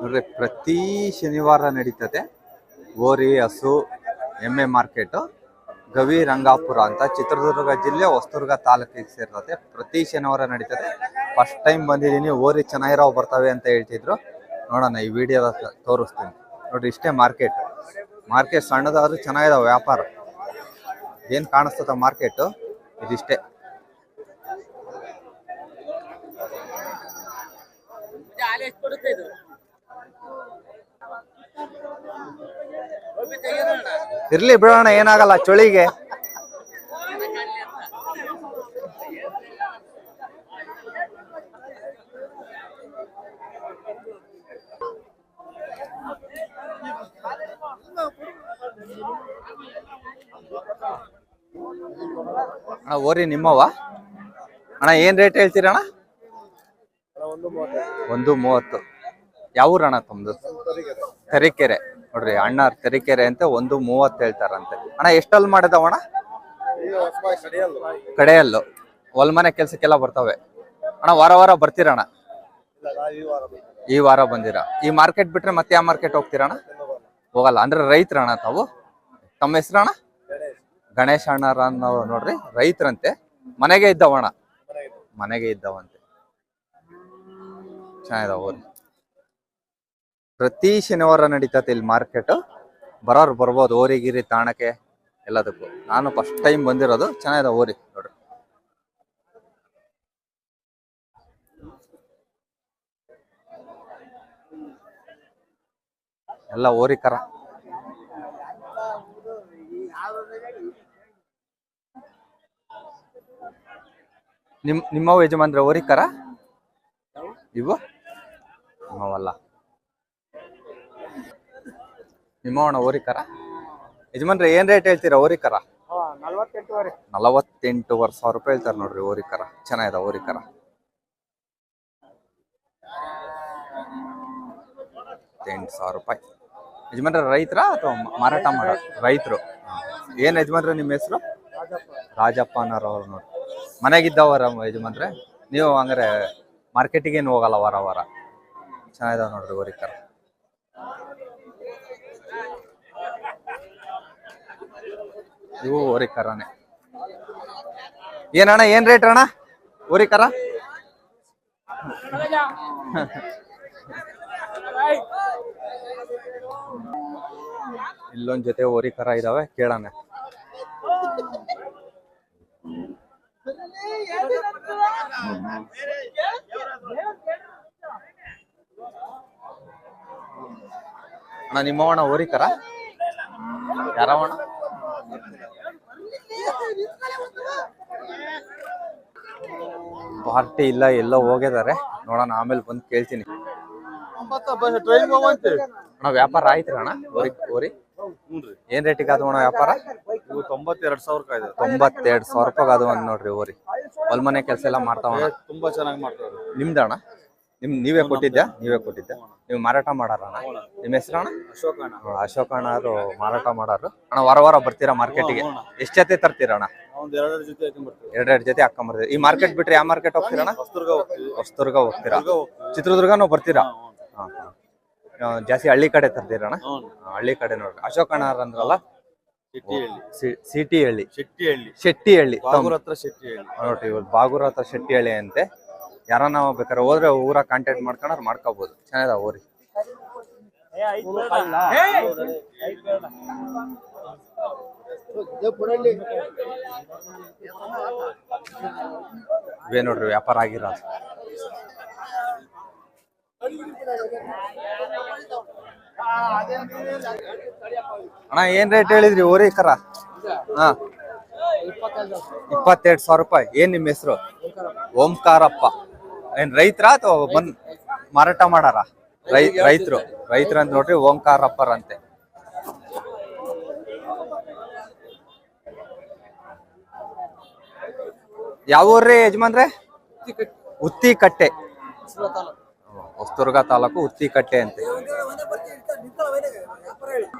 ನೋಡ್ರಿ ಪ್ರತಿ ಶನಿವಾರ ನಡೀತದೆ ಓರಿ, ಹಸು, ಎಮ್ಮೆ ಮಾರ್ಕೆಟ್, ಗವಿ, ರಂಗಾಪುರ ಅಂತ ಚಿತ್ರದುರ್ಗ ಜಿಲ್ಲೆ ಹೊಸದುರ್ಗ ತಾಲೂಕಿಗೆ ಸೇರ್ತದೆ. ಪ್ರತಿ ಶನಿವಾರ ನಡೀತದೆ. ಫಸ್ಟ್ ಟೈಮ್ ಬಂದಿದ್ದೀನಿ. ಓರಿ ಚೆನ್ನಾಗಿರೋ ಬರ್ತವೆ ಅಂತ ಹೇಳ್ತಿದ್ರು. ನೋಡೋಣ, ಈ ವಿಡಿಯೋದ ತೋರಿಸ್ತೀನಿ. ನೋಡ್ರಿ ಇಷ್ಟೇ ಮಾರ್ಕೆಟ್. ಮಾರ್ಕೆಟ್ ಸಣ್ಣದಾದ್ರೂ ಚೆನ್ನಾಗಿದಾವೆ ವ್ಯಾಪಾರ. ಏನ್ ಕಾಣಿಸ್ತದ ಮಾರ್ಕೆಟ್? ಇದಿಷ್ಟೇ ಹಾಲು ಎಷ್ಟು ಕೊಡುತ್ತೆ ಇದು ಹೋಗಿ ತೆಗೆಯೋಣ ಇರ್ಲಿ ಬಿಡೋಣ, ಏನಾಗಲ್ಲ, ಚಳಿಗೆ. ಅಣ್ಣ, ಓರಿ ನಿಮ್ಮವ ಅಣ್ಣ, ಏನ್ ರೇಟ್ ಹೇಳ್ತೀರಣ ಒಂದು ಮೂವತ್ತು. ಯಾವ ಊರಣ್ಣ ತಮ್ದು? ತರೀಕೆರೆ. ನೋಡ್ರಿ, ಅಣ್ಣ ತರೀಕೆರೆ ಅಂತ ಒಂದು ಮೂವತ್ತು ಹೇಳ್ತಾರಂತೆ. ಅಣ್ಣ, ಎಷ್ಟಲ್ಲಿ ಮಾಡಿದವಣ ಕಡೆಯಲ್ಲು. ಹೊಲ್ಮನೆ ಕೆಲ್ಸಕ್ಕೆಲ್ಲ ಬರ್ತವೆ. ಅಣ್ಣ, ವಾರ ವಾರ ಬರ್ತೀರಣ್ಣ ಈ ವಾರ ಬಂದಿರ? ಈ ಮಾರ್ಕೆಟ್ ಬಿಟ್ರೆ ಮತ್ತೆ ಯಾವ ಮಾರ್ಕೆಟ್ ಹೋಗ್ತೀರಣ್ಣ ಹೋಗಲ್ಲ. ಅಂದ್ರೆ ರೈತರಣ್ಣ ತಾವು? ತಮ್ಮ ಹೆಸರಣ್ಣ ಗಣೇಶ ಅಣ್ಣರ ನೋಡ್ರಿ, ರೈತರಂತೆ. ಮನೆಗೆ ಇದ್ದವಣ್ಣ ಮನೆಗೆ ಇದ್ದವಂತೆ. ಚೆನ್ನಾಗಿದಾವ ಪ್ರತಿ ಶನಿವಾರ ನಡೀತದೆ ಇಲ್ಲಿ ಮಾರ್ಕೆಟ್ ಬರೋರು ಬರ್ಬೋದು ಓರಿಗಿರಿ ತಾಣಕ್ಕೆ ಎಲ್ಲದಕ್ಕೂ. ನಾನು ಫಸ್ಟ್ ಟೈಮ್ ಬಂದಿರೋದು ಚೆನ್ನಾಗಿದೆ ಓರಿ ನೋಡ್ರಿ. ಎಲ್ಲ ಓರಿ ಕರ. ನಿಮ್ ನಿಮ್ಮವ್ ಯಜಮಾನ್ರೆ ಓರಿ ಕರ? ಇವು? ನಿಮ್ಮವಲ್ಲ. ನಿಮ್ಮವಣ ಓರಿಕರ ಯಜಮಾನ್ರಿ ಏನ್ ರೇಟ್ ಹೇಳ್ತೀರಾ ಓರಿಕರ ನಲ್ವತ್ತೆಂಟುವರೆ ಸಾವಿರ ರೂಪಾಯಿ ಹೇಳ್ತಾರೆ ನೋಡ್ರಿ ಓರಿಕರ ಚೆನ್ನಾಗಿದೆ ಓರಿಕರ ಎಂಟು ಸಾವಿರ ರೂಪಾಯಿ. ಯಜಮಾನ್ರ ರೈತರ ಅಥವಾ ಮಾರಾಟ ಮಾಡೋ ರೈತರು? ಏನ್ ಯಜಮಾನ್ರೆ ನಿಮ್ಮ ಹೆಸರು? ರಾಜಪ್ಪ. ಅನ್ನೋರವ್ರು ನೋಡಿ ಮನೆಗಿದ್ದವರ ಯಜಮಾನ್ರೆ? ನೀವು ಹಂಗಾರೆ ಮಾರ್ಕೆಟಿಗೆ ಏನು ಹೋಗಲ್ಲ ವಾರ ವಾರ? ಚೆನ್ನಾಗಿದಾವ ನೋಡ್ರಿ ಓರಿಕರ ಇವು ಓರಿಕರನೇ ಏನಣ್ಣ, ಏನ್ ರೇಟ್ ಅಣ್ಣ? ಓರಿಕರ ಇಲ್ಲೊಂದ್ ಜೊತೆ ಓರಿಕರ ಇದಾವೆ, ಕೇಳಣ. ಅಣ್ಣ ನಿಮ್ಮವಣ ಓರಿಕರ ಯಾರವಣ ಪಾರ್ಟಿ ಇಲ್ಲ ಎಲ್ಲ ಹೋಗಿದ್ದಾರೆ ನೋಡೋಣ ಆಮೇಲೆ ಬಂದು ಕೇಳ್ತೀನಿ. ಅಣ್ಣ ವ್ಯಾಪಾರ ಆಯ್ತು ಅಣ್ಣ? ಓರಿ ಓರಿ ಏನ್ ರೇಟಿಗೆ ಅದು ಅಣ್ಣ ವ್ಯಾಪಾರ? ತೊಂಬತ್ತೆರಡು ಸಾವಿರ ತೊಂಬತ್ತೆರಡು ಸಾವಿರ ರೂಪಾಯಿ ಅದು ಒಂದ್ ನೋಡ್ರಿ ಓರಿ ಹೊಲ್ಮನೆ ಕೆಲಸ ಎಲ್ಲ ಮಾಡ್ತಾವಣ ತುಂಬಾ ಚೆನ್ನಾಗಿ ಮಾಡ್ತಾರೆ ನಿಮ್ದಣ್ಣ ನಿಮ್ ನೀವೇ ಕೊಟ್ಟಿದ್ಯಾ? ನೀವೇ ಕೊಟ್ಟಿದ್ಯಾ? ನೀವು ಮಾರಾಟ ಮಾಡಾರಣ್ಣ ನಿಮ್ಮ ಹೆಸರು ಅಣ್ಣ? ಅಶೋಕ ಅಣ್ಣ ಅವರು ಮಾರಾಟ ಮಾಡಾರು. ಅಣ್ಣ ವಾರ ವಾರ ಬರ್ತೀರಾ ಮಾರ್ಕೆಟಿಗೆ? ಎಷ್ಟ್ ಜೊತೆ ತರ್ತೀರಾ ಅಣ್ಣ? ಒಂದ್ ಎರಡೆರಡು ಜೊತೆ ಹಾಕೊಂಡ್ಬರ್ತೀವಿ ಎರಡೆರಡು ಜೊತೆ ಹಾಕೊಂಬರ್ತೀವಿ ಈ ಮಾರ್ಕೆಟ್ ಬಿಟ್ರೆ ಯಾವ ಮಾರ್ಕೆಟ್ ಹೋಗ್ತೀರಣ್ಣ? ಹೊಸದುರ್ಗ ಹೋಗ್ತೀವಿ. ಹೊಸದುರ್ಗ ಹೋಗ್ತೀರಾ? ಹೊಸದುರ್ಗ ಹೋಗ್ತೀವಿ. ಚಿತ್ರದುರ್ಗನೂ ಬರ್ತೀರಾ? ಹಾ, ಹಾ. ಆ, ಜಾಸ್ತಿ ಹಳ್ಳಿ ಕಡೆ ತರ್ತೀರಣ್ಣ ಹ್ಞೂ. ಆ, ಹಳ್ಳಿ ಕಡೆ ನೋಡ್ರಿ. ಅಶೋಕ್ ಅಣ್ಣ ಅಂದ್ರಲ್ಲ? ಶೆಟ್ಟಿಹಳ್ಳಿ. ಸಿ- ಸಿಟಿ ಹಳ್ಳಿ ಶೆಟ್ಟಿಹಳ್ಳಿ ಶೆಟ್ಟಿ ಹಳ್ಳಿ ಬಾಗೂರ್ ಹತ್ರ ಶೆಟ್ಟಿಹಳ್ಳಿ. ನೋಡ್ರಿ ಇವಾಗ ಬಾಗೂರ್ ಹತ್ರ ಶೆಟ್ಟಿ ಹಳ್ಳಿ ಅಂತೆ. ಯಾರನ್ನ ಬೇಕಾದ್ರೆ ಹೋದ್ರೆ ಊರ ಕಾಂಟ್ಯಾಕ್ಟ್ ಮಾಡ್ಕೊಂಡ್ರೆ ಮಾಡ್ಕೋಬಹುದು ಚೆನ್ನಾಗಿದಾವ ಊರಿ ಇವೇ ನೋಡ್ರಿ, ವ್ಯಾಪಾರ ಆಗಿರ ಅಣ್ಣ, ಏನ್ ರೇಟ್ ಹೇಳಿದ್ರಿ ಓರಿ ಕರ? ಹಾ. ಇಪ್ಪತ್ತೆರಡು ಸಾವಿರ ರೂಪಾಯಿ. ಏನ್ ನಿಮ್ಮ ಹೆಸರು? ಓಂಕಾರಪ್ಪ. ಏನ್, ರೈತರ ಅಥವಾ ಬಂದ್ ಮಾರಾಟ ಮಾಡಾರ? ರೈತರು. ರೈತರ ಅಂತ ನೋಡ್ರಿ, ಓಂಕಾರಪ್ಪರಂತೆ. ಯಾವ ಊರ್ರಿ ಯಜಮಾನ್ರೆ? ಉತ್ತಿಕಟ್ಟೆ. ಹೊಸದುರ್ಗ ತಾಲೂಕು. ಉತ್ತಿಕಟ್ಟೆ ಅಂತ.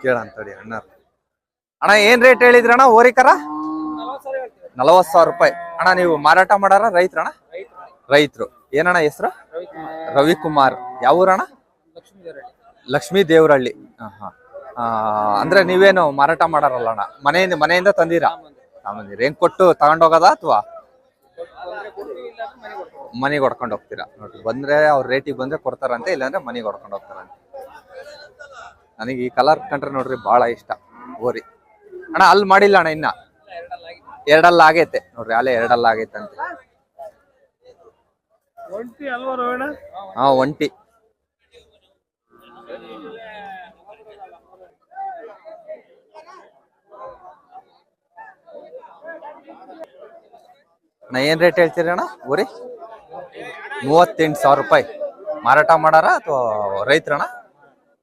ಕೇಳಂತಡಿ ಅಣ್ಣ. ಅಣ್ಣ ಏನ್ ರೇಟ್ ಹೇಳಿದ್ರಣ್ಣ ಓರಿಕರ ನಲವತ್ ಸಾವಿರ ರೂಪಾಯಿ. ಅಣ್ಣ ನೀವು ಮಾರಾಟ ಮಾಡಾರ ರೈತರಣ ರೈತರು. ಏನಣ್ಣ ಹೆಸರು? ರವಿಕುಮಾರ್. ಯಾವ ಊರಣ್ಣ ಲಕ್ಷ್ಮೀ ದೇವರಹಳ್ಳಿ. ಹಾ ಅಂದ್ರೆ ನೀವೇನು ಮಾರಾಟ ಮಾಡಾರಲ್ಲ ಅಣ್ಣ? ಮನೆಯಿಂದ ಮನೆಯಿಂದ ತಂದಿರಾ? ಏನ್ ಕೊಟ್ಟು ತಗೊಂಡೋಗದ ಅಥವಾ? ಮನೆಗೆ ಹೊಡ್ಕೊಂಡು ಹೋಗ್ತೀರಾ? ನೋಡ್ರಿ ಬಂದ್ರೆ ಅವ್ರ ರೇಟಿಗೆ ಬಂದ್ರೆ ಕೊಡ್ತಾರಂತೆ ಇಲ್ಲಾಂದ್ರೆ ಮನೆಗೆ ಹೊಡ್ಕೊಂಡು ಹೋಗ್ತಾರಂತೆ. ನನಗೆ ಈ ಕಲರ್ ಕಂಡ್ರೆ ನೋಡ್ರಿ ಬಹಳ ಇಷ್ಟ ಓರಿ ಅಣ್ಣ ಅಲ್ಲಿ ಮಾಡಿಲ್ಲ ಅಣ್ಣ ಇನ್ನ? ಎರಡಲ್ಲ ಆಗೈತೆ. ನೋಡ್ರಿ ಅಲ್ಲೇ ಎರಡಲ್ಲ ಆಗೈತೆ ಅಂತ ಒಂಟಿ ಅಲ್ವಾ ರೋಹಣ ಹಾ ಒಂಟಿ. ನಾ ಏನ್ ರೇಟ್ ಹೇಳ್ತೀರಿ ಅಣ್ಣ? ಊರಿ? ಮೂವತ್ತೆಂಟು ಸಾವಿರ ರೂಪಾಯಿ. ಮಾರಾಟ ಮಾಡಾರ ಅಥವಾ ರೈತರಣ್ಣ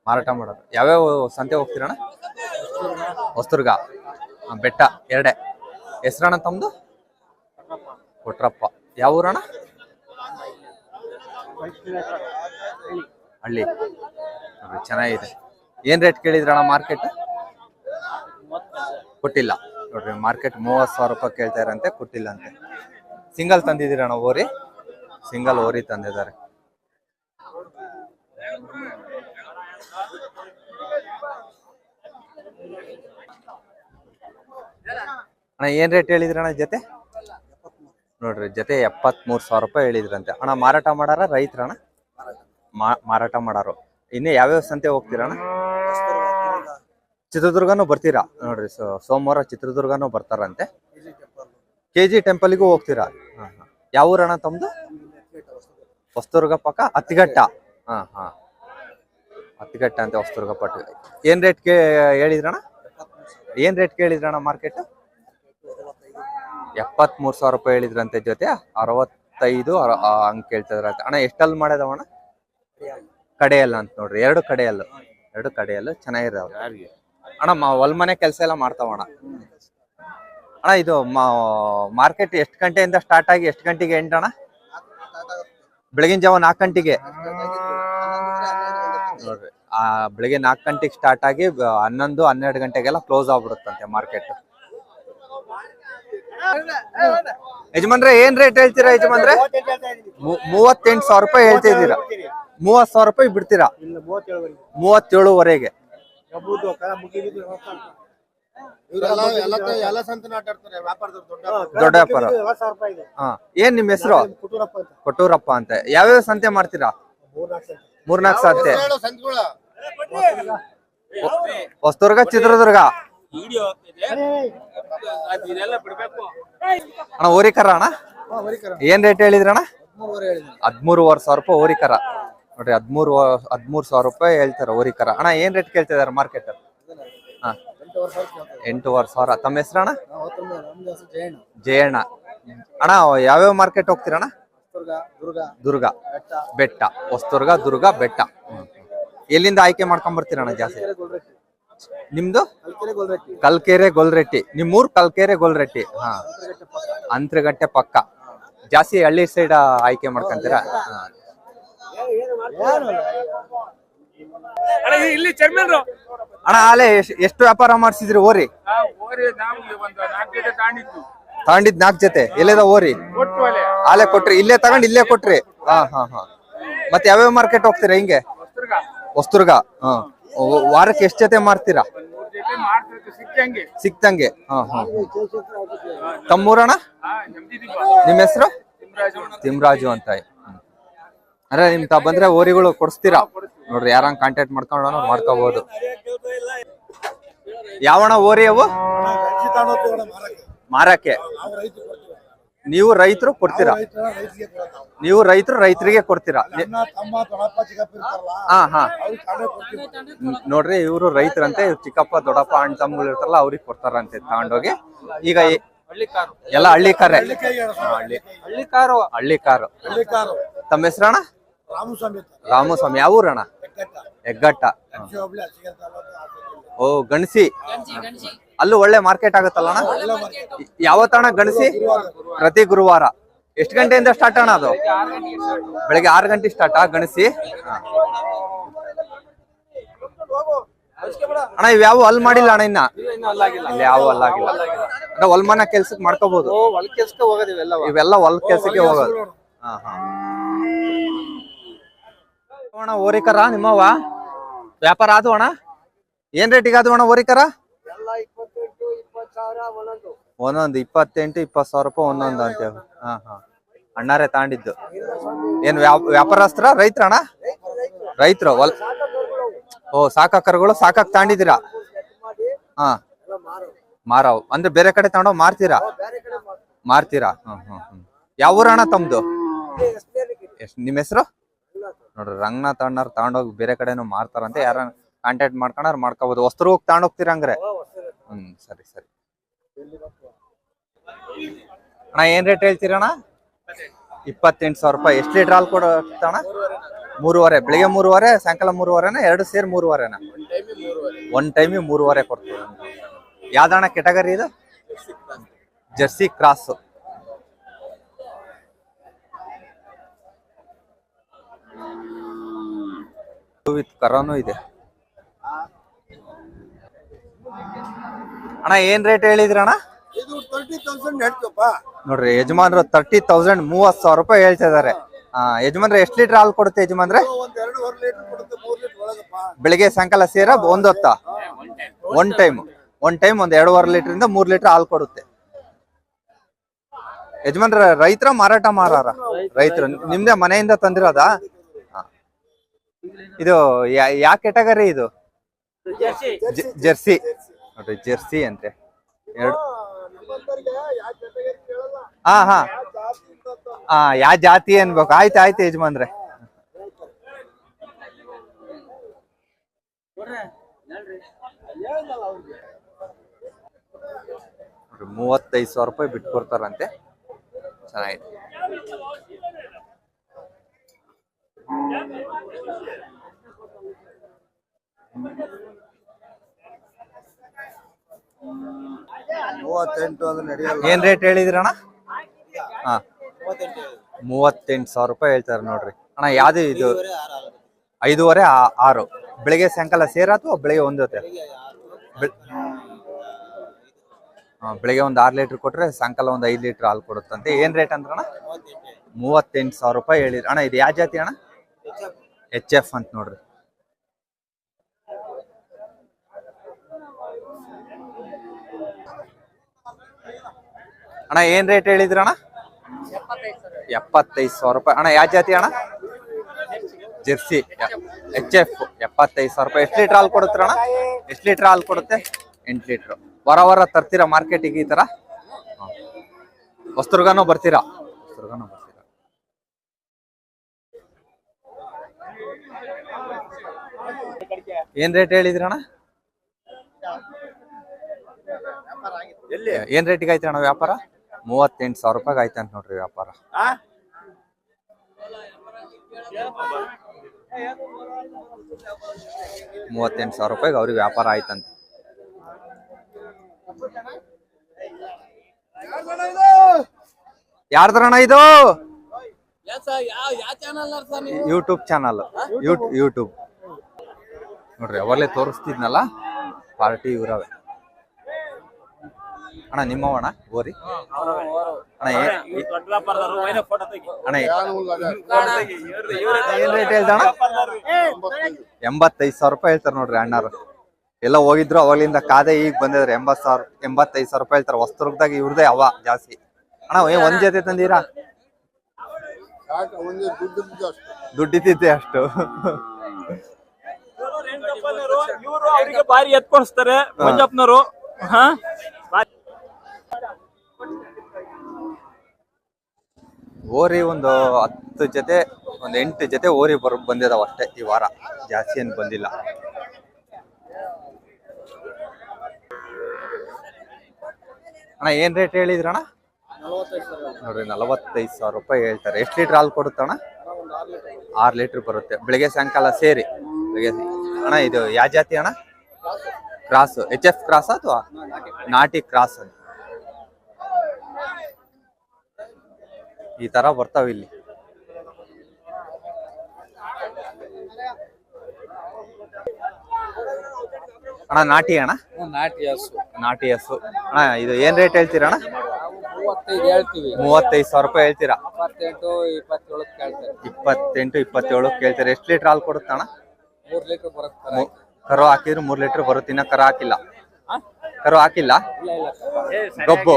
ಮಾರಾಟ ಮಾಡೋರು. ಯಾವ್ಯಾವ ಸಂತೆ ಹೋಗ್ತೀರಣ್ಣ ಹೊಸ್ತುರ್ಗ ಬೆಟ್ಟ, ಎರಡೆ. ಹೆಸ್ರಣ್ಣ ತಮ್ಮದು ಕೊಟ್ರಪ್ಪ. ಯಾವ ಊರಣ್ಣ ಹಳ್ಳಿ. ಚೆನ್ನಾಗಿದೆ. ಏನ್ ರೇಟ್ ಕೇಳಿದ್ರಣ್ಣ ಮಾರ್ಕೆಟ್ ಕೊಟ್ಟಿಲ್ಲ. ನೋಡ್ರಿ ಮಾರ್ಕೆಟ್ ಮೂವತ್ತು ಸಾವಿರ ರೂಪಾಯಿ ಕೇಳ್ತಾ ಇರಂತೆ, ಕೊಟ್ಟಿಲ್ಲ ಅಂತೆ. ಸಿಂಗಲ್ ತಂದಿದ್ದೀರಣ್ಣ ಓರಿ? ಸಿಂಗಲ್ ಓರಿ ತಂದಿದ್ದಾರೆ. ಅಣ್ಣ, ಏನ್ ರೇಟ್ ಹೇಳಿದ್ರಣ್ಣ ಜೊತೆ? ನೋಡ್ರಿ, ಜೊತೆ ಎಪ್ಪತ್ಮೂರು ಸಾವಿರ ರೂಪಾಯಿ ಹೇಳಿದ್ರಂತೆ. ಅಣ್ಣ, ಮಾರಾಟ ಮಾಡಾರ ರೈತರಣ್ಣ ಮಾರಾಟ ಮಾಡಾರು. ಇನ್ನು ಯಾವ್ಯಾವ ಸಂತೆ ಹೋಗ್ತೀರಣ್ಣ ಚಿತ್ರದುರ್ಗನೂ ಬರ್ತೀರಾ? ನೋಡ್ರಿ ಸೋಮವಾರ ಚಿತ್ರದುರ್ಗನೂ ಬರ್ತಾರಂತೆ. ಕೆ ಜಿ ಟೆಂಪಲ್ಗೂ ಹೋಗ್ತೀರಾ. ಯಾವ ಊರಣ ತಮ್ದು? ಹೊಸದುರ್ಗ ಪಕ್ಕ? ಹತ್ತಿಘಟ್ಟ ಹಾ ಹಾ. ಹತ್ತಿಘಟ್ಟ ಅಂತ ಹೊಸದುರ್ಗ ಪಟ್ಟ ಏನ್ ರೇಟ್ ಕೇ ಹೇಳಿದ್ರಣ್ಣ? ಏನ್ ರೇಟ್ ಹೇಳಿದ್ರಣ ಮಾರ್ಕೆಟ್ ಎಪ್ಪತ್ಮೂರು ಸಾವಿರ ರೂಪಾಯಿ ಹೇಳಿದ್ರಂತೆ ಜೊತೆ. ಅರವತ್ತೈದು ಹಂಗ್ ಕೇಳ್ತಿದ್ರಂತೆ. ಅಣ್ಣ ಎಷ್ಟಲ್ಲಿ ಮಾಡ್ಯದವಣ್ಣ ಕಡೆಯಲ್ಲ ಅಂತ ನೋಡ್ರಿ. ಎರಡು ಕಡೆಯಲ್ಲು. ಎರಡು ಕಡೆಯಲ್ಲು ಚೆನ್ನಾಗಿರೋದು ಯಾರಿಗೆ? ಅಣ್ಣ ಮ- ಹೊಲ್ ಮನೆ ಕೆಲಸ ಎಲ್ಲ ಮಾಡ್ತಾವಣ್ಣ? ಅಣ್ಣ, ಇದು ಮಾರ್ಕೆಟ್ ಎಷ್ಟು ಗಂಟೆಯಿಂದ ಸ್ಟಾರ್ಟ್ ಆಗಿ ಎಷ್ಟು ಗಂಟೆಗೆ ಎಂಡ್ ಅಣ್ಣ? ಬೆಳಗಿನ ಜಾವ ನಾಲ್ಕು ಗಂಟೆಗೆ. ನೋಡ್ರಿ, ಆ ಬೆಳಿಗ್ಗೆ ನಾಲ್ಕು ಗಂಟೆಗೆ ಸ್ಟಾರ್ಟ್ ಆಗಿ ಹನ್ನೊಂದು, ಹನ್ನೆರಡು ಗಂಟೆಗೆಲ್ಲ ಕ್ಲೋಸ್ ಆಗ್ಬಿಡುತ್ತಂತೆ ಮಾರ್ಕೆಟ್ ಯಜಮಾನ್ರೆ, ಏನ್ ರೇಟ್ ಹೇಳ್ತೀರಾ ಯಜಮಾನ್ರೆ? ಮೂವತ್ತೆಂಟು ಸಾವಿರ ರೂಪಾಯಿ ಹೇಳ್ತಿದ್ದೀರಾ ಮೂವತ್ ಸಾವಿರ ರೂಪಾಯಿ ಬಿಡ್ತೀರಾ? ಮೂವತ್ತೇಳುವರೆಗೆ. ದೊಡ್ಡ ವ್ಯಾಪಾರ. ಹಾ ಏನ್ ನಿಮ್ ಹೆಸರು? ಕುಟುರಪ್ಪ ಅಂತ. ಕೊಟ್ಟೂರಪ್ಪ ಅಂತ. ಯಾವ್ಯಾವ ಸಂತೆ ಮಾಡ್ತೀರಾ? ಮೂರ್ನಾಲ್ಕು ಸಂತೆ. ಹೊಸದುರ್ಗ. ಚಿತ್ರದುರ್ಗ? ಅಣ್ಣ ಓರಿಕರ ಅಣ್ಣ. ಏನ್ ರೇಟ್ ಹೇಳಿದ್ರಣ್ಣ ಹದ್ಮೂರುವರೆ ಸಾವಿರ ರೂಪಾಯಿ ಓರಿಕರ ನೋಡ್ರಿ ಹದ್ಮೂರು ಹದ್ಮೂರು ಸಾವಿರ ರೂಪಾಯಿ ಹೇಳ್ತಾರ ಓರಿಕರ ಅಣ್ಣ ಏನ್ ರೇಟ್ ಕೇಳ್ತಿದಾರೆ ಮಾರ್ಕೆಟ್ ಹಾ. ಎಂಟೂವರೆ ಸಾವಿರ ತಮ್ಮ ಹೆಸರಣ್ಣ ಜಯಣ್ಣ. ಅಣ್ಣ ಯಾವ್ಯಾವ ಮಾರ್ಕೆಟ್ ಹೋಗ್ತೀರಣ್ಣ ದುರ್ಗ. ದುರ್ಗ. ಬೆಟ್ಟ. ಹೊಸದುರ್ಗ ದುರ್ಗ ಬೆಟ್ಟ. ಎಲ್ಲಿಂದ ಆಯ್ಕೆ ಮಾಡ್ಕೊಂಡ್ ಬರ್ತೀರಣ್ಣ ಜಾಸ್ತಿ? ನಿಮ್ದು? ಕಲ್ಕೆರೆ ಗೊಲ್ರೆಟ್ಟಿ. ನಿಮ್ಮೂರ್ ಕಲ್ಕೆರೆ ಗೊಲ್ರೆಟ್ಟಿ. ಹಾ. ಅಂತರಗಟ್ಟೆ ಪಕ್ಕ. ಜಾಸ್ತಿ ಹಳ್ಳಿ ಸೈಡ್ ಆಯ್ಕೆ ಮಾಡ್ಕೊಂತೀರ. ಇಲ್ಲಿ ಚರ್ಮನ್ರು ಅಣ್ಣ ಅಲ್ಲೇ ಎಷ್ಟ್- ವ್ಯಾಪಾರ ಮಾಡಿಸಿದ್ರಿ ಓರಿ? ತಗೊಂಡಿದ್ ನಾಲ್ಕು ಜೊತೆ. ಎಲ್ಲಿದ ಓರಿ? ಆಲೆ ಕೊಟ್ರಿ. ಇಲ್ಲೇ ತಗೊಂಡ್ ಇಲ್ಲೇ ಕೊಟ್ರಿ. ಹಾ ಹಾ ಹಾ. ಮತ್ತೆ ಯಾವ್ಯಾವ ಮಾರ್ಕೆಟ್ ಹೋಗ್ತೀರಾ ಹಿಂಗೆ? ವಸ್ತುರ್ಗ ಹೊಸ್ತುರ್ಗ ಹಾ. ವಾರಕ್ಕೆ ಎಷ್ಟ್ ಜೊತೆ ಮಾರ್ತೀರಾ ಸಿಕ್ತಂಗೆ. ಹಾ ಹಾ. ತಮ್ಮೂರಣ್ಣ? ಹಾ ನೆಮ್ಮದಿದ್ದೀವಿ ನಿಮ್ ಹೆಸರು? ತಿಮ್ರಾಜು ಅಂತ. ಅರೆ ಅಂದ್ರೆ ನಿಮ್ ತ ಬಂದ್ರೆ ಓರಿಗಳು ಕೊಡಿಸ್ತೀರಾ? ನೋಡ್ರಿ ಯಾರಂಗ್ ಕಾಂಟ್ಯಾಕ್ಟ್ ಮಾಡ್ಕೊಂಡು ಮಾಡ್ಕೋಬಹುದು ಯಾವಣ ಓರಿ ಅವು? ಮಾರಕ್ಕೆ. ನೀವು ರೈತರು ಕೊಡ್ತೀರಾ? ನೀವು ರೈತರು ರೈತರಿಗೆ ಕೊಡ್ತೀರಾ? ಹಾ ಹಾ. ನೋಡ್ರಿ ಇವರು ರೈತರಂತೆ ಇವ್ರ್ ಚಿಕ್ಕಪ್ಪ ದೊಡ್ಡಪ್ಪ ಅಣ್ಣ ತಮ್ಮಗಳು ಇರ್ತಾರಲ್ಲ ಅವ್ರಿಗೆ ಕೊಡ್ತಾರಂತೆ ತಗೊಂಡೋಗಿ ಈಗ ಎಲ್ಲ ಹಳ್ಳಿ ಕಾರೆ? ಹಳ್ಳಿ ಹಳ್ಳಿ ಕಾರು. ಹಳ್ಳಿ ಕಾರು. ತಮ್ಮ ಹೆಸರಣ್ಣ? ರಾಮಸ್ವಾಮಿ ರಾಮಸ್ವಾಮಿ. ಯಾವ ಊರಣ್ಣ? ಹೆಗ್ಗಟ್ಟ. ಓ ಗಣಸಿ? ಅಲ್ಲೂ ಒಳ್ಳೆ ಮಾರ್ಕೆಟ್ ಆಗುತ್ತಲ್ಲ ಅಣ್ಣ? ಯಾವತ್ತಣ್ಣ ಗಣಸಿ? ಪ್ರತಿ ಗುರುವಾರ. ಎಷ್ಟು ಗಂಟೆಯಿಂದ ಸ್ಟಾರ್ಟ್ ಅಣ್ಣ ಅದು? ಬೆಳಗ್ಗೆ ಆರು ಗಂಟೆ ಸ್ಟಾರ್ಟ್ ಆ ಗಣಸಿ? ಹಾ. ಅಣ್ಣ ಇವ್ ಯಾವ ಅಲ್ಲಿ ಮಾಡಿಲ್ಲ ಅಣ್ಣ ಇನ್ನ? ಇಲ್ಲಿ ಯಾವ ಅಲ್ಲಾಗಿಲ್ಲ ಅಣ್ಣ ಹೊಲ್ಮನ ಕೆಲ್ಸಕ್ಕೆ ಮಾಡ್ಕೋಬಹುದು ಇವೆಲ್ಲ ಹೊಲ್ ಕೆಲ್ಸಕ್ಕೆ ಹೋಗೋದು. ಹಾ ಹಾ. ಅಣ್ಣ ಓರಿಕರ ನಿಮ್ಮವ ವ್ಯಾಪಾರ ಆದು ಅಣ್ಣ ಏನ್ ರೇಟಿಗೆ ಅದು ಅಣ್ಣ ಓರಿಕರ ಒಂದೊಂದು, ಇಪ್ಪತ್ತೆಂಟು, ಇಪ್ಪತ್ತು ಸಾವಿರ ರೂಪಾಯಿ ಒಂದೊಂದು ಅಂತೇಳಿ ಹಾ ಹಾ. ಅಣ್ಣಾರೇ ತಾಂಡಿದ್ದು. ಏನ್ ವ್ಯಾಪ್- ವ್ಯಾಪಾರಸ್ತ್ರ ರೈತರ ಅಣ್ಣ ರೈತರು ಹೊಲ ಓ, ಸಾಕಾಕರುಗಳು ಸಾಕಾಕ್ ತಾಂಡಿದ್ದೀರಾ? ಹಾ. ಮಾರಾವ್. ಅಂದ್ರೆ ಬೇರೆ ಕಡೆ ತಗೊಂಡೋಗ್ ಮಾರ್ತೀರಾ? ಮಾರ್ತೀರಾ? ಹ್ಮ್ ಹ್ಮ್ ಹ್ಮ್. ಯಾವ ಊರಣ್ಣ ತಮ್ದು ನಿಮ್ಮ ನಿಮ್ ಹೆಸರು? ನೋಡ್ರಿ ರಂಗ್ನ ತಗೊಂಡಾರ ತಗೊಂಡೋಗಿ ಬೇರೆ ಕಡೆನು ಮಾರ್ತಾರಂತೆ ಯಾರ ಕಾಂಟ್ಯಾಕ್ಟ್ ಮಾಡ್ಕೊಂಡ್ರ ಮಾಡ್ಕೋಬಹುದು ವಸ್ತ್ರ ಹೋಗಿ ತಗೊಂಡೋಗ್ತೀರಾ ಹಂಗ್ರೆ? ಹ್ಮ್ ಸರಿ ಸರಿ. ಅಣ್ಣ ಏನ್ ರೇಟ್ ಹೇಳ್ತೀರಣ್ಣ ಇಪ್ಪತ್ತೆಂಟು ಸಾವಿರ ರೂಪಾಯಿ. ಎಷ್ಟು ಲೀಟರ್ ಹಾಲು ಕೊಡೋಣ ಮೂರುವರೆ. ಬೆಳಿಗ್ಗೆ ಮೂರುವರೆ ಸಾಯಂಕಾಲ ಮೂರುವರೆನ? ಎರಡು ಸೇರಿ ಮೂರುವರೆನ? ಒನ್ ಟೈಮಿಗೆ ಮೂರುವರೆ. ಕೊಡ್ತೀವಿ. ಯಾವ್ದಣ್ಣ ಕೆಟಗರಿ ಇದು? ಜರ್ಸಿ ಕ್ರಾಸ್ ವಿತ್ ಕರಾನು ಇದೆ. ಅಣ್ಣ ಏನ್ ರೇಟ್ ಹೇಳಿದ್ರಿ ಅಣ್ಣ? ನೋಡ್ರಿ ಯಜಮಾನ್ರು ತರ್ಟಿ ತೌಸಂಡ್ ಮೂವತ್ ಸಾವಿರ ರೂಪಾಯಿ ಹೇಳ್ತಾ ಇದಾರೆ ಯಜಮಾನ್ರೆ ಎಷ್ಟ್ ಲೀಟರ್ ಹಾಲು ಕೊಡುತ್ತೆ ಯಜಮಾನ್ರೆ? ಬೆಳಿಗ್ಗೆ ಸಾಯಂಕಾಲ ಸೇರ ಒಂದ್ ಹೊತ್ತ? ಒನ್ ಟೈಮ್ ಒನ್ ಟೈಮ್ ಒಂದ್ ಎರಡೂವರೆ ಲೀಟರ್ ಇಂದ ಮೂರ್ ಲೀಟರ್ ಹಾಲು ಕೊಡುತ್ತೆ. ಯಜಮಾನ್ರ ರೈತರ ಮಾರಾಟ ಮಾರಾರ? ರೈತರು ನಿಮ್ದೇ ಮನೆಯಿಂದ ತಂದಿರೋದಾ. ಇದು ಯಾ- ಯಾ ಕೆಟಗರಿ ಇದು? ಜರ್ಸಿ. ಜೆರ್ಸಿ. ನೋಡ್ರಿ ಜರ್ಸಿ ಅಂತೆ. ಎರಡು. ಯಾವ ಹಾ ಹಾ. ಹಾ ಯಾವ ಜಾತಿ ಅನ್ಬೇಕು? ಆಯ್ತು ಆಯ್ತು ಯಜಮಾನ್ರೆ. ನೋಡ್ರಿ, ಮೂವತ್ತೈದು ಸಾವಿರ ರೂಪಾಯಿ ಬಿಟ್ಕೊಡ್ತಾರಂತೆ ಚೆನ್ನಾಗಿದೆ. ಮೂವತ್ತೆಂಟು ನಡೆಯಲ್ಲ. ಏನ್ ರೇಟ್ ಹೇಳಿದ್ರಣ್ಣ? ಹಾ. ಮೂವತ್ತೆಂಟು ಸಾವಿರ ರೂಪಾಯಿ ಹೇಳ್ತಾರೆ ನೋಡ್ರಿ. ಅಣ್ಣ ಯಾವ್ದು ಇದು? ಐದೂವರೆ ಆ- ಆರು. ಬೆಳಿಗ್ಗೆ ಸಾಯಂಕಾಲ ಸೇರ ಅಥವಾ ಬೆಳಿಗ್ಗೆ ಒಂದು ಹೊತ್ತೆ? ಬೆಳಿಗ್ಗೆ ಒಂದು ಆರು ಲೀಟರ್ ಕೊಟ್ರೆ ಸಾಯಂಕಾಲ ಒಂದು ಐದು ಲೀಟರ್ ಹಾಲು ಕೊಡುತ್ತಂತೆ. ಏನ್ ರೇಟ್ ಅಂದ್ರಣ್ಣ? ಮೂವತ್ತೆಂಟು ಸಾವಿರ ರೂಪಾಯಿ ಹೇಳಿದ್ರಿ. ಅಣ್ಣ ಇದು ಯಾವ ಜಾತಿ ಅಣ್ಣ? ಎಚ್ ಎಫ್ ಅಂತ ನೋಡ್ರಿ. ಅಣ್ಣ, ಏನ್ ರೇಟ್ ಹೇಳಿದ್ರ ಎಪ್ಪತ್ತೈದು ಸಾವಿರ ರೂಪಾಯಿ. ಅಣ್ಣ, ಯಾವ ಜಾತಿ ಅಣ್ಣ? ಜೆರ್ಸಿ. ಎಚ್ ಎಫ್ ಎಪ್ಪತ್ತೈದು ಸಾವಿರ ರೂಪಾಯಿ. ಎಷ್ಟು ಲೀಟರ್ ಹಾಲು ಕೊಡುತ್ತೆ ಅಣ್ಣ? ಎಷ್ಟು ಲೀಟರ್ ಹಾಲು ಕೊಡುತ್ತೆ? ಎಂಟು ಲೀಟರ್ ವರ ವರ ತರ್ತೀರಾ ಮಾರ್ಕೆಟಿಗೆ ಈ ತರ? ಹೊಸ್ತುರ್ಗಾನು ಬರ್ತೀರಾ? ಹೊಸ್ತುರ್ಗಾನು ಬರ್ತೀರಾ? ಏನ್ ರೇಟ್ ಹೇಳಿದ್ರಣ್ಣ? ಏನ್ ರೇಟಿಗೆ ಆಯ್ತು ಅಣ್ಣ ವ್ಯಾಪಾರ? ಮೂವತ್ತೆಂಟು ಸಾವಿರ ರೂಪಾಯಿಗೆ ಆಯ್ತು ಅಂತ ನೋಡ್ರಿ ವ್ಯಾಪಾರ. ಮೂವತ್ತೆಂಟು ಸಾವಿರ ರೂಪಾಯಿಗೆ ಅವ್ರಿಗೆ ವ್ಯಾಪಾರ ಆಯ್ತಂತೆ. ಯಾರ್ದ್ರಣ ಇದು? ಯೂಟ್ಯೂಬ್ ಚಾನಲ್ ಯೂಟ್ಯೂಬ್ ನೋಡ್ರಿ ಅವಲ್ಲೇ ತೋರಿಸ್ತಿದ್ನಲ್ಲ? ಪಾರ್ಟಿ ಇವರವೆ. ಅಣ್ಣ ನಿಮ್ಮವಣ್ಣ ಗೋರಿ? ಅಣ್ಣ ಏ- ಅಣ್ಣ ಏನ್ ರೇಟ್ ಎಂಬತ್ತೈದು ಸಾವಿರ ರೂಪಾಯಿ ಹೇಳ್ತಾರೆ ನೋಡ್ರಿ ಅಣ್ಣಾರು. ಎಲ್ಲ ಹೋಗಿದ್ರು ಅವಾಗ್ಲಿಂದ ಕಾದೆ ಈಗ ಬಂದಿದ್ರೆ ಎಂಬತ್ ಸಾವಿರ ಎಂಬತ್ತೈದು ಸಾವಿರ ರೂಪಾಯಿ ಹೇಳ್ತಾರೆ. ವಸ್ತ್ರದಾಗ ಇವ್ರದೇ ಅವ ಜಾಸ್ತಿ. ಅಣ್ಣ ಏ ಒಂದ್ ಜೊತೆ ತಂದೀರಾ? ದುಡ್ಡಿದ್ದೆ ಅಷ್ಟು. ಇವರು ಅವರಿಗೆ ಬಾರಿ ಎತ್ಕೊಳಿಸ್ತಾರೆ ಮಂಜಪ್ಪನವರು. ಹಾ? ಓರಿ ಒಂದು ಹತ್ತು ಜೊತೆ ಒಂದ್ ಎಂಟು ಜೊತೆ ಓರಿ ಬರ್ ಬಂದಿದಾವ ಅಷ್ಟೇ ಈ ವಾರ. ಜಾಸ್ತಿ ಏನ್ ಬಂದಿಲ್ಲ. ಅಣ್ಣ ಏನ್ ರೇಟ್ ಹೇಳಿದ್ರಣ್ಣ ನೋಡ್ರಿ ನಲವತ್ತೈದು ಸಾವಿರ ರೂಪಾಯಿ ಹೇಳ್ತಾರೆ. ಎಷ್ಟು ಲೀಟರ್ ಹಾಲು ಕೊಡುತ್ತಣ್ಣ ಆರು ಲೀಟರ್ ಬರುತ್ತೆ. ಬೆಳಿಗ್ಗೆ ಸಾಯಂಕಾಲ ಸೇರಿ. ಬೆಳಿಗ್ಗೆ ಅಣ್ಣ ಇದು ಯಾವ ಜಾತಿ ಅಣ್ಣ? ಕ್ರಾಸ್. ಎಚ್ ಎಫ್ ಕ್ರಾಸ್ ಅಥವಾ ನಾಟಿ ಕ್ರಾಸ್? ಅಂತ ಈ ತರ ಬರ್ತಾವ ಇಲ್ಲಿ. ಅಣ್ಣ ನಾಟಿ ಅಣ್ಣ? ನಾಟಿ ಹಸು. ನಾಟಿ ಹಸು. ಅಣ್ಣ ಇದು ಏನ್ ರೇಟ್ ಹೇಳ್ತೀರಾ ಅಣ್ಣ? ಮೂವತ್ತೈದು ಹೇಳ್ತೀವಿ. ಮೂವತ್ತೈದು ಸಾವಿರ ರೂಪಾಯಿ ಹೇಳ್ತೀರಾ? ಇಪ್ಪತ್ತೆಂಟು ಇಪ್ಪತ್ತೇಳು ಕೇಳ್ತಾರೆ. ಎಷ್ಟು ಲೀಟರ್ ಹಾಲು ಕೊಡುತ್ತಣ್ಣ ಮೂರ್ ಲೀಟರ್ ಬರುತ್ತೆ ಕರು ಹಾಕಿದ್ರೆ ಮೂರ್ ಲೀಟರ್ ಬರುತ್ತೆ ಇನ್ನ ಕರು ಹಾಕಿಲ್ಲ. ಕರು ಹಾಕಿಲ್ಲ? ಗೊಬ್ಬು.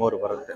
ಮೂರು ಬರುತ್ತೆ.